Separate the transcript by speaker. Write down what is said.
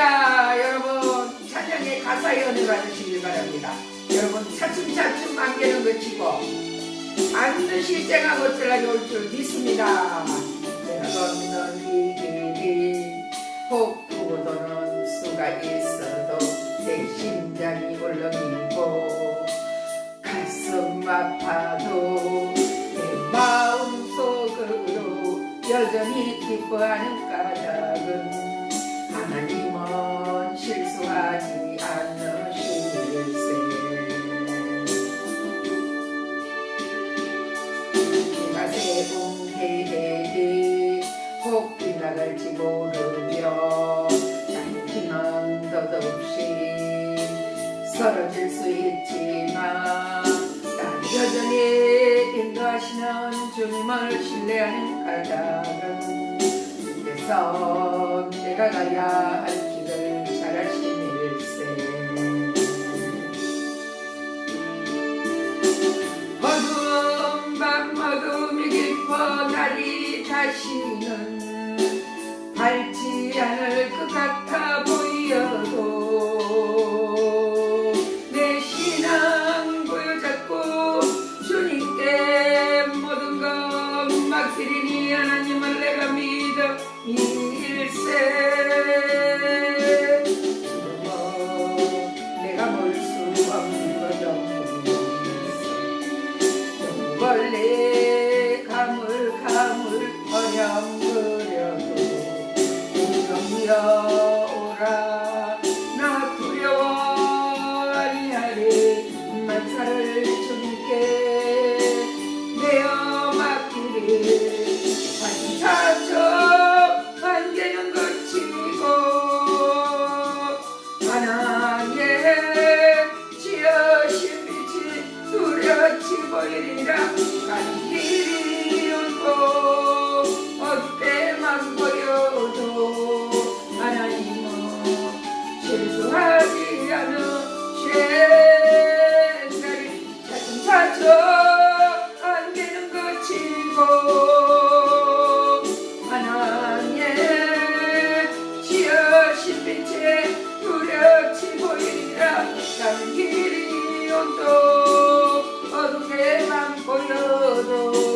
Speaker 1: 할렐루야 여러분 찬양의 가사의 은혜 받으시길 바랍니다 여러분 차츰차츰 안개는 그치고 반드시 때가 곧들어가 올줄 믿습니다 걷는 이 길이 혹 도는 수가 있어도 내 심장이 울렁이고 가슴 아파도 내 마음 속으로 여전히 기뻐하는 까닭은 하나님은 실수하지 않으실세 내가 세운 계획이 혹 빗나갈지 모르며 남기는 덧없이 쓰러질 수 있지만 난 여전히 인도하시는 주님을 신뢰하는 까닭은 주께서 내가 가야 할 길을 잘 아시밀세. 어두운 밤 어둠이 깊어 날이 다시는 밝지 않을 것 같아 보여도 내 신앙 보여잡고 주님께 모든 것 맡기리니 하나님을 내가 믿어 say Oh, don't control, porque on han colado.